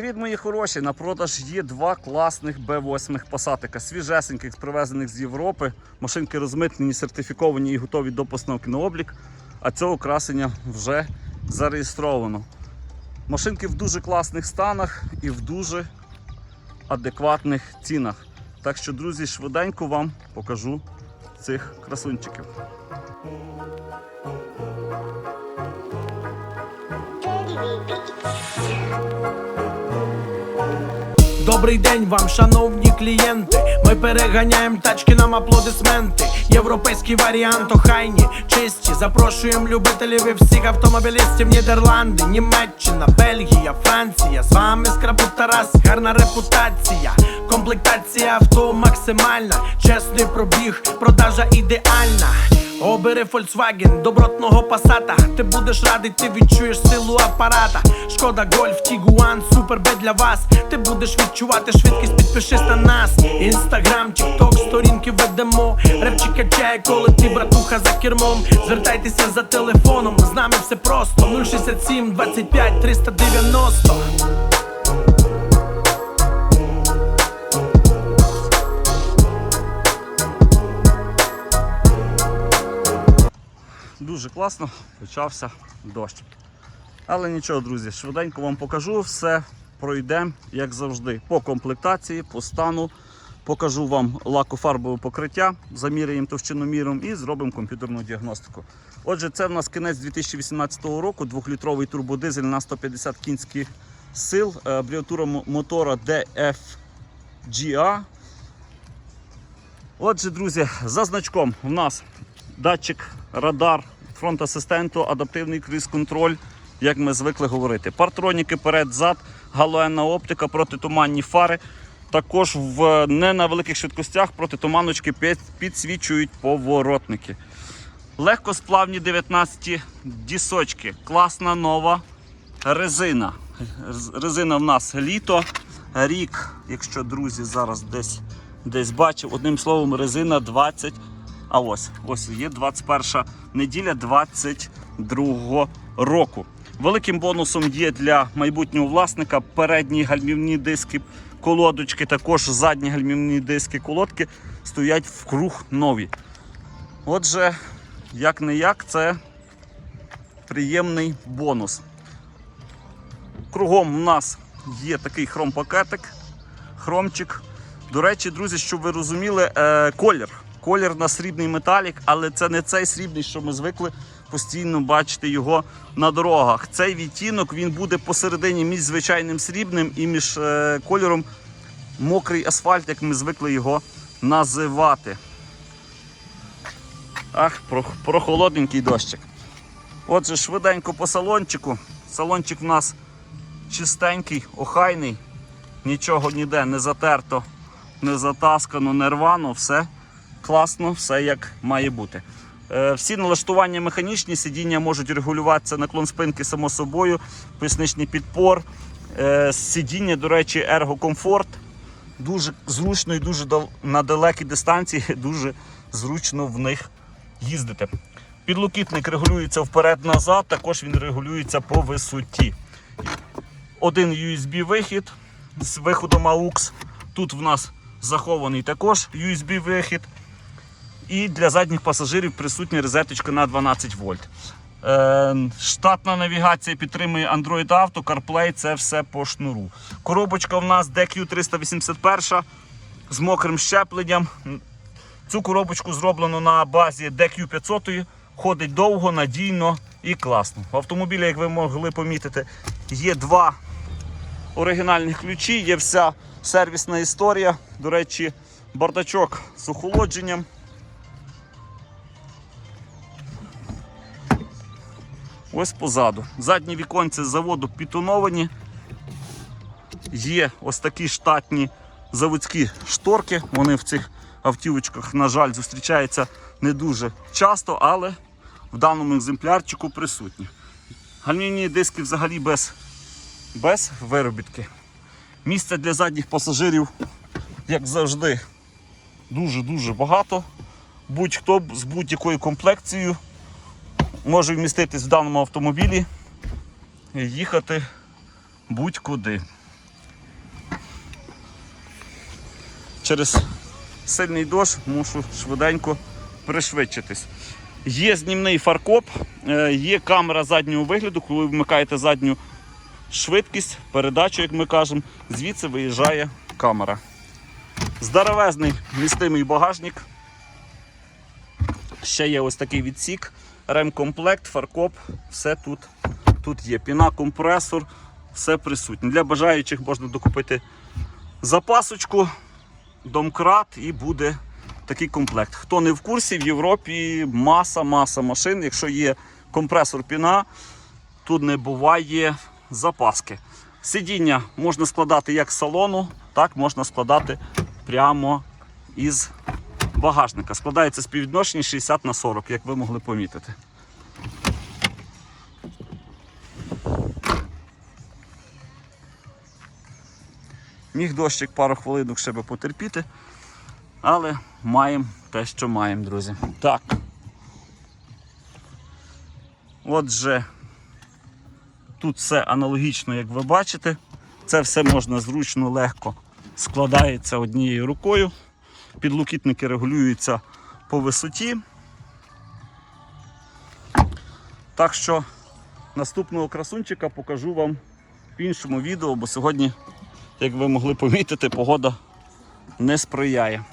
Привіт, мої хороші! На продаж є два класних Б8 пасатика, свіжесеньких, привезених з Європи. Машинки розмитнені, сертифіковані і готові до постановки на облік. А цього красення вже зареєстровано. Машинки в дуже класних станах і в дуже адекватних цінах. Так що, друзі, швиденько вам покажу цих красунчиків. Добрий день вам, шановні клієнти. Ми переганяємо тачки нам аплодисменти. Європейський варіант охайні, чисті. Запрошуємо любителів і всіх автомобілістів Нідерланди, Німеччина, Бельгія, Франція. З вами скрабут Тарас, гарна репутація. Комплектація авто максимальна. Чесний пробіг, продажа ідеальна. Обери Volkswagen, добротного пасата. Ти будеш радий, ти відчуєш силу апарата. Шкода Гольф, Тігуан, супер Б для вас. Ти будеш відчувати швидкість, підпишись на нас. Інстаграм, Тікток, сторінки ведемо. Репчик качає, коли ти братуха за кермом. Звертайтеся за телефоном, з нами все просто. 067 25 390. Дуже класно почався дощ. Але нічого, друзі, швиденько вам покажу, все пройдемо, як завжди, по комплектації, по стану. Покажу вам лакофарбове покриття, заміряємо товщиноміром і зробимо комп'ютерну діагностику. Отже, це в нас кінець 2018 року, 2-літровий турбодизель на 150 кінських сил, е, абріатура мо- мотора DFGA. Отже, друзі, за значком у нас датчик, радар, фронт асистенту, адаптивний круїз-контроль, як ми звикли говорити. Партроніки перед-зад, галоенна оптика, протитуманні фари. Також в не на великих швидкостях протитуманочки підсвічують поворотники. Легкосплавні 19 дісочки. Класна нова резина. Резина в нас літо, рік, якщо друзі зараз десь, десь бачив, одним словом, резина 20. А ось, ось є 21 неділя 22 року. Великим бонусом є для майбутнього власника передні гальмівні диски, колодочки, також задні гальмівні диски, колодки стоять в круг нові. Отже, як не як, це приємний бонус. Кругом у нас є такий хромпакетик, хромчик. До речі, друзі, щоб ви розуміли, е, колір. Колір на срібний металік, але це не цей срібний, що ми звикли постійно бачити його на дорогах. Цей відтінок він буде посередині між звичайним срібним і між е, кольором мокрий асфальт, як ми звикли його називати. Ах, про, дощик. Отже, швиденько по салончику. Салончик в нас чистенький, охайний, нічого ніде не затерто, не затаскано, не рвано, все класно, все як має бути. Е, Всі налаштування механічні, сидіння можуть регулюватися, наклон спинки само собою, поясничний підпор. Е, Сидіння, до речі, ергокомфорт. Дуже зручно і дуже на далекій дистанції дуже зручно в них їздити. Підлокітник регулюється вперед-назад, також він регулюється по висоті. Один USB-вихід з виходом AUX. Тут в нас захований також USB-вихід. І для задніх пасажирів присутня розеточка на 12 вольт. Е, штатна навігація підтримує Android Auto, CarPlay, це все по шнуру. Коробочка в нас DQ381 з мокрим щепленням. Цю коробочку зроблено на базі DQ500. Ходить довго, надійно і класно. В автомобілі, як ви могли помітити, є два оригінальних ключі, є вся сервісна історія. До речі, бардачок з охолодженням. Ось позаду. Задні віконці заводу підтоновані. Є ось такі штатні заводські шторки. Вони в цих автівочках, на жаль, зустрічаються не дуже часто, але в даному екземплярчику присутні. Гальмівні диски взагалі без, без виробітки. Місця для задніх пасажирів, як завжди, дуже-дуже багато. Будь-хто з будь-якою комплекцією може вміститись в даному автомобілі і їхати будь-куди. Через сильний дощ мушу швиденько пришвидшитись. Є знімний фаркоп, е, є камера заднього вигляду, коли ви вмикаєте задню швидкість, передачу, як ми кажемо, звідси виїжджає камера. Здоровезний містимий багажник. Ще є ось такий відсік ремкомплект, фаркоп, все тут, тут є. Піна, компресор, все присутнє. Для бажаючих можна докупити запасочку, домкрат і буде такий комплект. Хто не в курсі, в Європі маса-маса машин. Якщо є компресор піна, тут не буває запаски. Сидіння можна складати як з салону, так можна складати прямо із багажника. Складається співвідношення 60 на 40, як ви могли помітити. Міг дощик пару хвилинок ще би потерпіти, але маємо те, що маємо, друзі. Так. Отже, тут все аналогічно, як ви бачите. Це все можна зручно, легко складається однією рукою. Підлокітники регулюються по висоті. Так що наступного красунчика покажу вам в іншому відео, бо сьогодні, як ви могли помітити, погода не сприяє.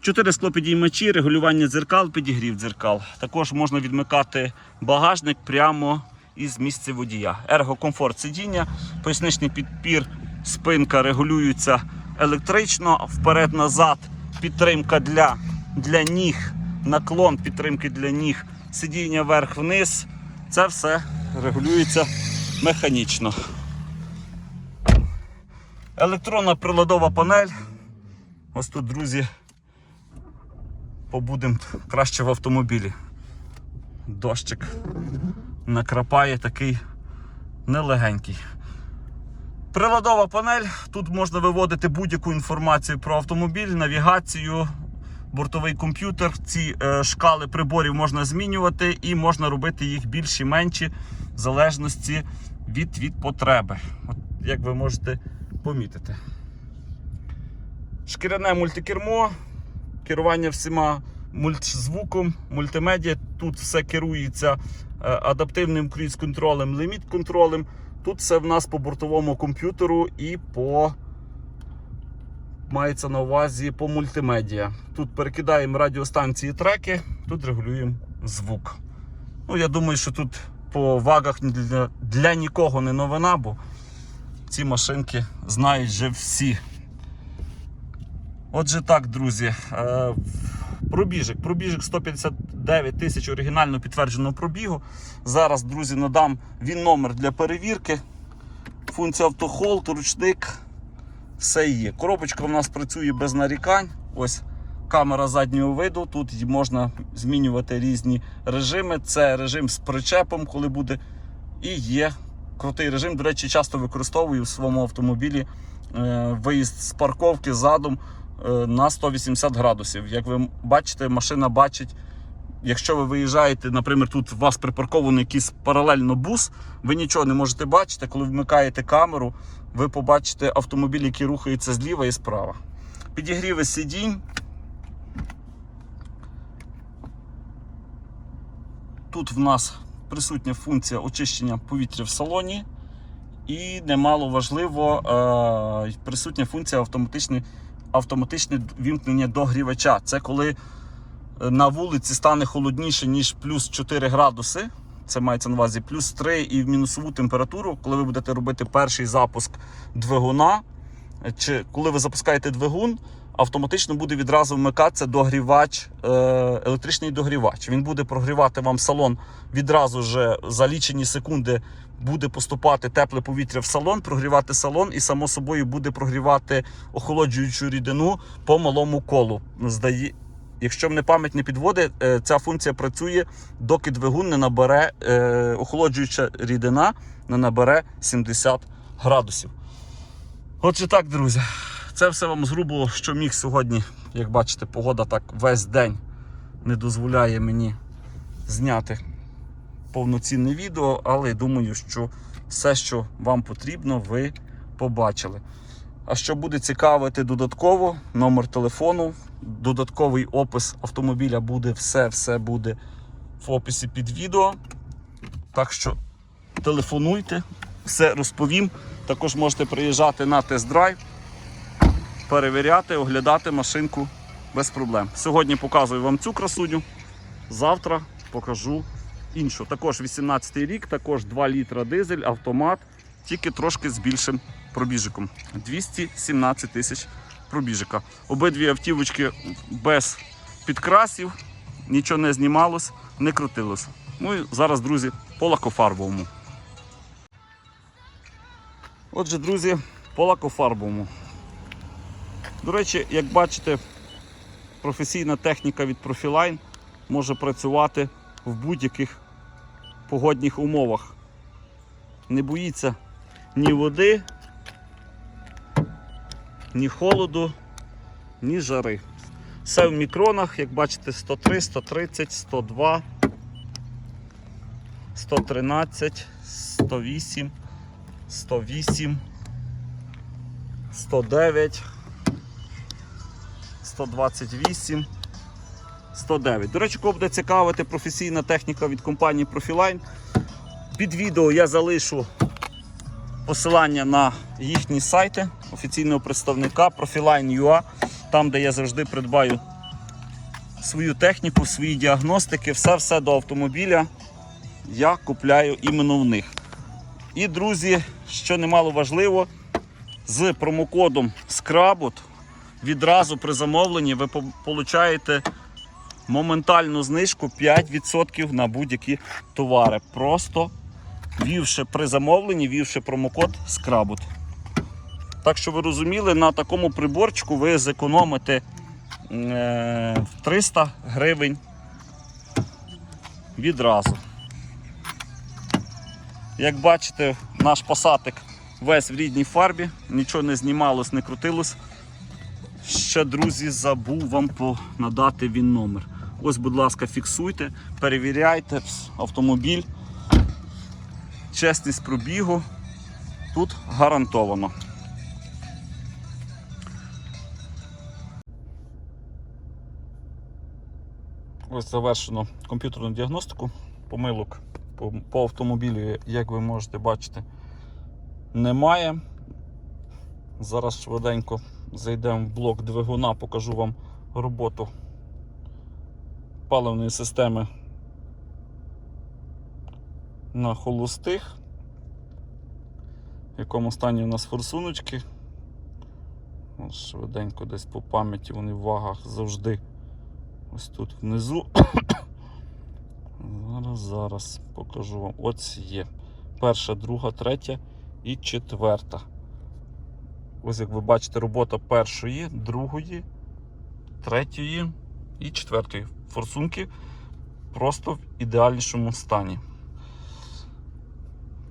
Чотири склопідіймачі, регулювання дзеркал, підігрів дзеркал. Також можна відмикати багажник прямо із місця водія. Ергокомфорт сидіння, поясничний підпір, спинка регулюються електрично, вперед-назад, підтримка для, для ніг, наклон підтримки для ніг, сидіння вверх-вниз. Це все регулюється механічно. Електронна приладова панель. Ось тут, друзі, побудемо краще в автомобілі. Дощик накрапає такий нелегенький. Приладова панель. Тут можна виводити будь-яку інформацію про автомобіль, навігацію, бортовий комп'ютер. Ці е, шкали приборів можна змінювати і можна робити їх більші менші в залежності від, від потреби. От, як ви можете помітити. Шкіряне мультикермо, керування всіма мультзвуком, мультимедіа. Тут все керується е, адаптивним круїз-контролем, ліміт-контролем. Тут все в нас по бортовому комп'ютеру і по мається на увазі по мультимедіа. Тут перекидаємо радіостанції треки, тут регулюємо звук. Ну, я думаю, що тут по вагах для, для нікого не новина, бо ці машинки знають вже всі. Отже, так, друзі. е, Пробіжик. Пробіжик 159 тисяч оригінально підтвердженого пробігу. Зараз, друзі, надам він номер для перевірки. Функція автохолд, ручник. Все є. Коробочка в нас працює без нарікань. Ось камера заднього виду. Тут можна змінювати різні режими. Це режим з причепом, коли буде. І є крутий режим. До речі, часто використовую в своєму автомобілі е, виїзд з парковки задом на 180 градусів. Як ви бачите, машина бачить. Якщо ви виїжджаєте, наприклад, тут у вас припаркований якийсь паралельно бус, ви нічого не можете бачити. Коли вмикаєте камеру, ви побачите автомобіль, який рухається зліва і справа. Підігріви сидінь. Тут в нас присутня функція очищення повітря в салоні. І немало важливо, е, присутня функція автоматичне, автоматичне вімкнення догрівача. Це коли на вулиці стане холодніше, ніж плюс 4 градуси. Це мається на увазі плюс 3 і в мінусову температуру, коли ви будете робити перший запуск двигуна, чи коли ви запускаєте двигун, автоматично буде відразу вмикатися догрівач, е, електричний догрівач. Він буде прогрівати вам салон відразу же за лічені секунди. Буде поступати тепле повітря в салон, прогрівати салон, і само собою буде прогрівати охолоджуючу рідину по малому колу. Здає, Якщо мене пам'ять не підводить, е, ця функція працює, доки двигун не набере е, охолоджуюча рідина не набере 70 градусів. Отже, так, друзі, це все вам зрубо, що міг сьогодні. Як бачите, погода так весь день не дозволяє мені зняти повноцінне відео, але думаю, що все, що вам потрібно, ви побачили. А що буде цікавити додатково, номер телефону, додатковий опис автомобіля буде, все, все буде в описі під відео. Так що телефонуйте, все розповім. Також можете приїжджати на тест-драйв, перевіряти, оглядати машинку без проблем. Сьогодні показую вам цю красуню, завтра покажу іншу. Також 18 рік, також 2 літра дизель, автомат, тільки трошки з більшим пробіжиком. 217 тисяч пробіжика. Обидві автівочки без підкрасів, нічого не знімалось, не крутилось. Ну і зараз, друзі, по лакофарбовому. Отже, друзі, по. До речі, як бачите, професійна техніка від Profiline може працювати в будь-яких погодних умовах. Не боїться ні води, ні холоду, ні жари. Все в мікронах, як бачите, 103, 130, 102, 113, 108, 108, 109, 128, 109. До речі, кого буде цікавити професійна техніка від компанії Profiline. Під відео я залишу посилання на їхні сайти офіційного представника Profiline.ua, там, де я завжди придбаю свою техніку, свої діагностики, все-все до автомобіля я купляю іменно в них. І, друзі, що немало важливо, з промокодом SCRABOT відразу при замовленні ви по- получаєте моментальну знижку 5% на будь-які товари. Просто ввівши при замовленні, ввівши промокод SCRABOT. Так що ви розуміли, на такому приборчику ви зекономите е, 300 гривень відразу. Як бачите, наш посадик весь в рідній фарбі, нічого не знімалось, не крутилось. Ще, друзі, забув вам надати він номер. Ось, будь ласка, фіксуйте, перевіряйте автомобіль. Чесність пробігу тут гарантовано. Ось завершено комп'ютерну діагностику. Помилок по, по автомобілю, як ви можете бачити, немає. Зараз швиденько зайдемо в блок двигуна, покажу вам роботу паливної системи на холостих. В якому стані у нас форсуночки. Швиденько десь по пам'яті вони в вагах завжди ось тут внизу. Зараз, зараз покажу вам. Ось є. Перша, друга, третя і четверта. Ось як ви бачите, робота першої, другої, третьої і четвертої форсунки просто в ідеальнішому стані.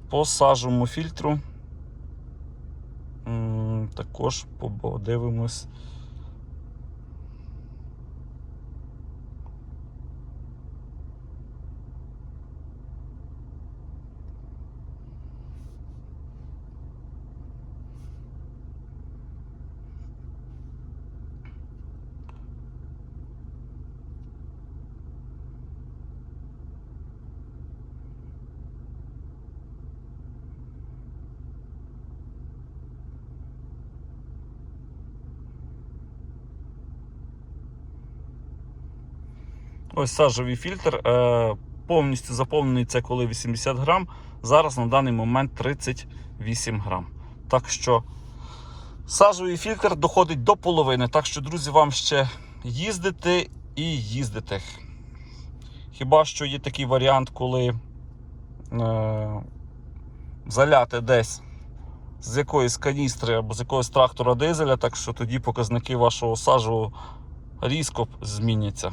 По фільтру також подивимось. Ось сажовий фільтр. Е, повністю заповнений це коли 80 грам. Зараз на даний момент 38 грам. Так що сажовий фільтр доходить до половини. Так що, друзі, вам ще їздити і їздити. Хіба що є такий варіант, коли е, заляти десь з якоїсь каністри або з якогось трактора дизеля, так що тоді показники вашого сажу різко зміняться.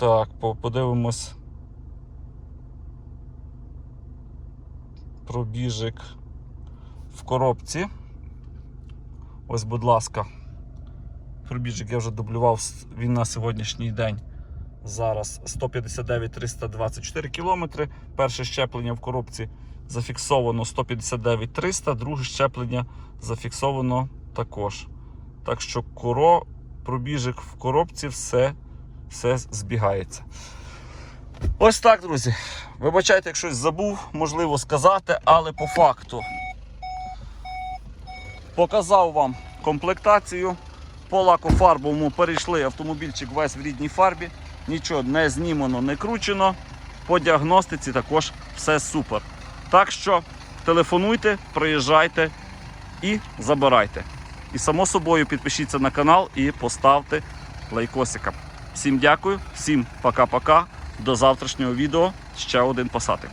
Так, подивимось. Пробіжик в коробці. Ось, будь ласка. Пробіжик я вже дублював, він на сьогоднішній день. Зараз 159 324 кілометри. Перше щеплення в коробці зафіксовано 159 300, друге щеплення зафіксовано також. Так що коро, пробіжик в коробці, все, все збігається. Ось так, друзі. Вибачайте, як щось забув, можливо сказати, але по факту показав вам комплектацію. По лакофарбовому перейшли автомобільчик весь в рідній фарбі. Нічого не знімано, не кручено. По діагностиці також все супер. Так що телефонуйте, приїжджайте і забирайте. І само собою підпишіться на канал і поставте лайкосика. Всім дякую, всім пока-пока. До завтрашнього відео. Ще один посадик.